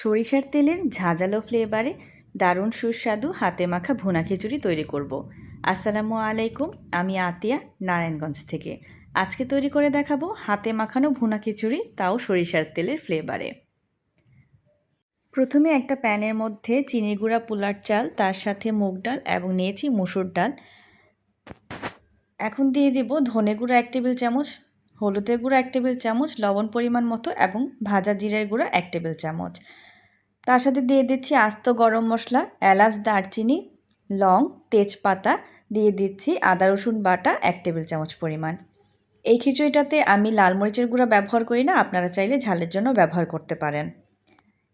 সরিষার তেলের ঝাঁঝালো ফ্লেভারে দারুণ সুস্বাদু হাতে মাখা ভুনা খিচুড়ি তৈরি করব। আসসালামু আলাইকুম, আমি আতিয়া, নারায়ণগঞ্জ থেকে। আজকে তৈরি করে দেখাবো হাতে মাখানো ভুনা খিচুড়ি, তাও সরিষার তেলের ফ্লেভারে প্রথমে একটা প্যানের মধ্যে চিনি গুঁড়া, পোলার চাল, তার সাথে মুগ ডাল এবং নিয়েছি মুসুর ডাল। এখন দিয়ে দেব ধনে গুঁড়া এক টেবিল চামচ, হলুদের গুঁড়া এক টেবিল চামচ, লবণ পরিমাণ মতো এবং ভাজা জিরের গুঁড়া এক টেবিল চামচ। তার সাথে দিয়ে দিচ্ছি আস্ত গরম মশলা, এলাচ, দারচিনি, লং, তেজপাতা, দিয়ে দিচ্ছি আদা, রসুন বাটা, এক টেবিল চামচ পরিমাণ। এই খিচুড়িটাতে আমি লাল মরিচের গুঁড়া ব্যবহার করি না, আপনারা চাইলে ঝালের জন্য ব্যবহার করতে পারেন।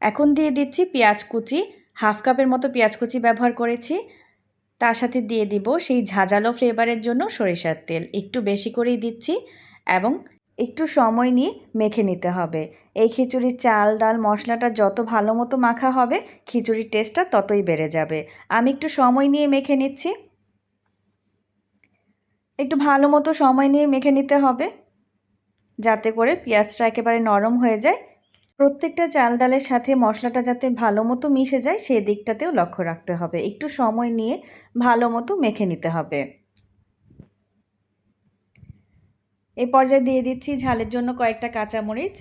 এখন দিয়ে দিচ্ছি পেঁয়াজ কুচি, হাফ কাপের মতো পেঁয়াজ কুচি ব্যবহার করেছি। তার সাথে দিয়ে দিব সেই ঝাঁঝালো ফ্লেভারের জন্য সরিষার তেল, একটু বেশি করেই দিচ্ছি এবং একটু সময় নিয়ে মেখে নিতে হবে। এই খিচুড়ির চাল, ডাল, মশলাটা যত ভালো মতো মাখা হবে, খিচুড়ির টেস্টটা ততই বেড়ে যাবে। আমি একটু সময় নিয়ে মেখে নিচ্ছি। একটু ভালো মতো সময় নিয়ে মেখে নিতে হবে, যাতে করে পেঁয়াজটা একেবারে নরম হয়ে যায়। প্রত্যেকটা চাল, ডালের সাথে মশলাটা যাতে ভালো মতো মিশে যায়, সেই দিকটাতেও লক্ষ্য রাখতে হবে। একটু সময় নিয়ে ভালো মতো মেখে নিতে হবে। এই পর্যায়ে দিয়ে দিচ্ছি ঝালের জন্য কয়েকটা কাঁচামরিচ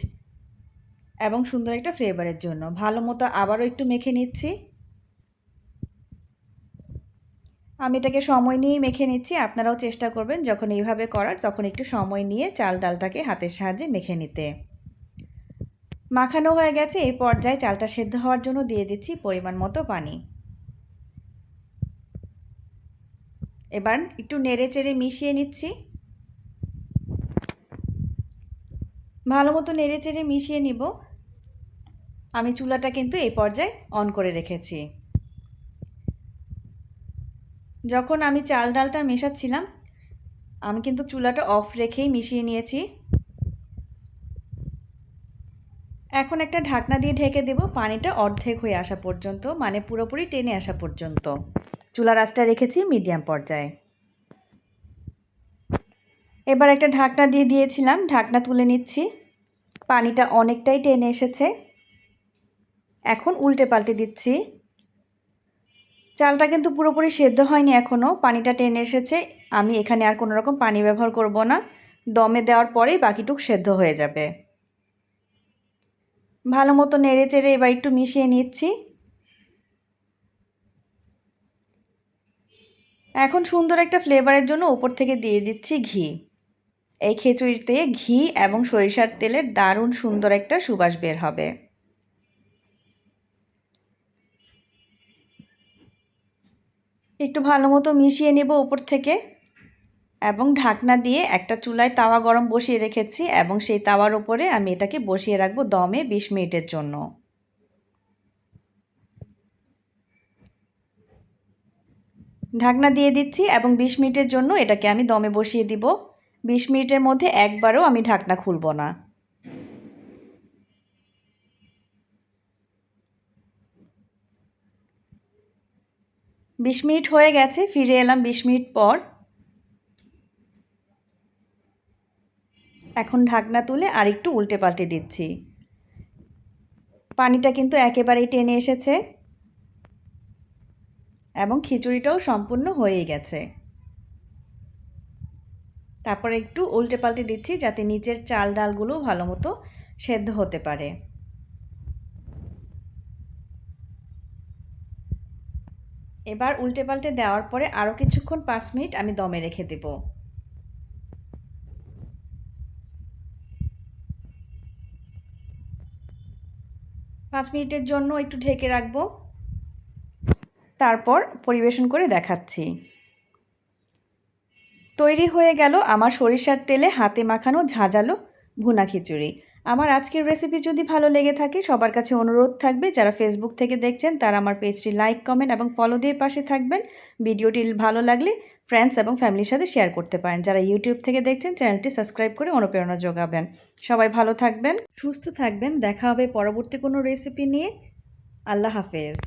এবং সুন্দর একটা ফ্লেভারের জন্য। ভালো মতো আবারও একটু মেখে নিচ্ছি। আমি এটাকে সময় নিয়ে মেখে নিচ্ছি। আপনারাও চেষ্টা করবেন যখন এইভাবে করার, তখন একটু সময় নিয়ে চাল ডালটাকে হাতের সাহায্যে মেখে নিতে। মাখানো হয়ে গেছে। এই পর্যায়ে চালটা সেদ্ধ হওয়ার জন্য দিয়ে দিচ্ছি পরিমাণ মতো পানি। এবার একটু নেড়ে চেড়ে মিশিয়ে নিচ্ছি। ভালো মতো নেড়ে চেড়ে মিশিয়ে নিব। আমি চুলাটা কিন্তু এই পর্যায়ে অন করে রেখেছি। যখন আমি চাল ডালটা মেশাচ্ছিলাম, আমি কিন্তু চুলাটা অফ রেখেই মিশিয়ে নিয়েছি। এখন একটা ঢাকনা দিয়ে ঢেকে দেব, পানিটা অর্ধেক হয়ে আসা পর্যন্ত মানে পুরোপুরি টেনে আসা পর্যন্ত। চুলা রাসটা রেখেছি মিডিয়াম পর্যায়ে। এবার একটা ঢাকনা দিয়ে দিয়েছিলাম, ঢাকনা তুলে নিচ্ছি। পানিটা অনেকটাই টেনে এসেছে। এখন উল্টে পাল্টে দিচ্ছি। চালটা কিন্তু পুরোপুরি সেদ্ধ হয়নি এখনও পানিটা টেনে এসেছে। আমি এখানে আর কোনো রকম পানি ব্যবহার করব না। দমে দেওয়ার পরেই বাকিটুক সেদ্ধ হয়ে যাবে। ভালো মতো নেড়ে চেড়ে এবার একটু মিশিয়ে নিচ্ছি। এখন সুন্দর একটা ফ্লেভারের জন্য উপর থেকে দিয়ে দিচ্ছি ঘি। এই খিচুড়িতে ঘি এবং সরিষার তেলের দারুণ সুন্দর একটা সুবাস বের হবে। একটু ভালো মতো মিশিয়ে নেব উপর থেকে এবং ঢাকনা দিয়ে একটা চুলায় তাওয়া গরম বসিয়ে রেখেছি এবং সেই তাওয়ার উপরে আমি এটাকে বসিয়ে রাখব দমে বিশ মিনিটের জন্য। ঢাকনা দিয়ে দিচ্ছি এবং বিশ মিনিটের জন্য এটাকে আমি দমে বসিয়ে দিব। বিশ মিনিটের মধ্যে একবারও আমি ঢাকনা খুলব না। বিশ মিনিট হয়ে গেছে, ফিরে এলাম বিশ মিনিট পর। এখন ঢাকনা তুলে আর একটু উল্টে পাল্টে দিচ্ছি। পানিটা কিন্তু একেবারেই টেনে এসেছে এবং খিচুড়িটাও সম্পূর্ণ হয়েই গেছে। তারপর একটু উল্টে পাল্টে দিচ্ছি যাতে নিচের চাল ডালগুলো ভালো মতো সেদ্ধ হতে পারে। এবার উল্টে পাল্টে দেওয়ার পরে আরও কিছুক্ষণ পাঁচ মিনিট আমি দমে রেখে দেব। পাঁচ মিনিটের জন্য একটু ঢেকে রাখব। তারপর পরিবেশন করে দেখাচ্ছি। তৈরি হয়ে গেল আমার সরিষার তেলে হাতে মাখানো ঝাঁঝালো ভুনা খিচুড়ি। আমার আজকের রেসিপি যদি ভালো লেগে থাকে, সবার কাছে অনুরোধ থাকবে, যারা ফেসবুক থেকে দেখছেন, তারা আমার পেজটি লাইক কমেন্ট এবং ফলো দিয়ে পাশে থাকবেন। ভিডিওটি ভালো লাগলে ফ্রেন্ডস এবং ফ্যামিলির সাথে শেয়ার করতে পারেন। যারা ইউটিউব থেকে দেখছেন চ্যানেলটি সাবস্ক্রাইব করে অনুপ্রেরণা যোগাবেন। সবাই ভালো থাকবেন, সুস্থ থাকবেন। দেখা হবে পরবর্তী কোনো রেসিপি নিয়ে। আল্লাহ হাফেজ।